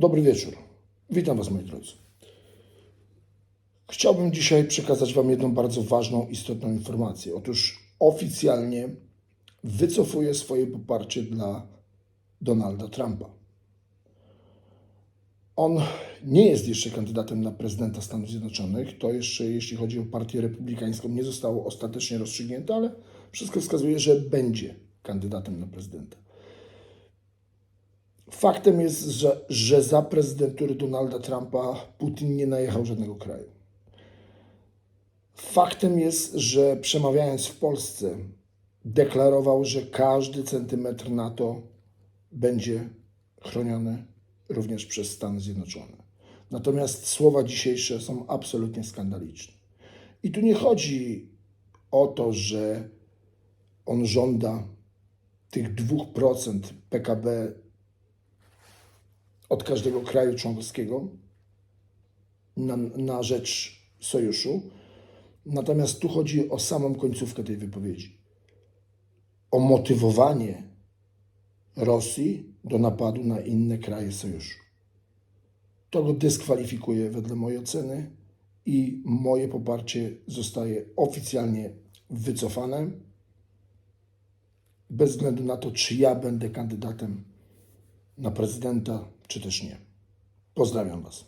Dobry wieczór. Witam Was, moi drodzy. Chciałbym dzisiaj przekazać Wam jedną bardzo ważną, istotną informację. Otóż oficjalnie wycofuję swoje poparcie dla Donalda Trumpa. On nie jest jeszcze kandydatem na prezydenta Stanów Zjednoczonych. To jeszcze, jeśli chodzi o partię republikańską, nie zostało ostatecznie rozstrzygnięte, ale wszystko wskazuje, że będzie kandydatem na prezydenta. Faktem jest, że, że za prezydentury Donalda Trumpa Putin nie najechał żadnego kraju. Faktem jest, że przemawiając w Polsce, deklarował, że każdy centymetr NATO będzie chroniony również przez Stany Zjednoczone. Natomiast słowa dzisiejsze są absolutnie skandaliczne. I tu nie chodzi o to, że on żąda tych 2% PKB od każdego kraju członkowskiego na, na rzecz sojuszu. Natomiast tu chodzi o samą końcówkę tej wypowiedzi. O motywowanie Rosji do napadu na inne kraje sojuszu. To go dyskwalifikuje wedle mojej oceny i moje poparcie zostaje oficjalnie wycofane bez względu na to, czy ja będę kandydatem na prezydenta, czy też nie. Pozdrawiam Was.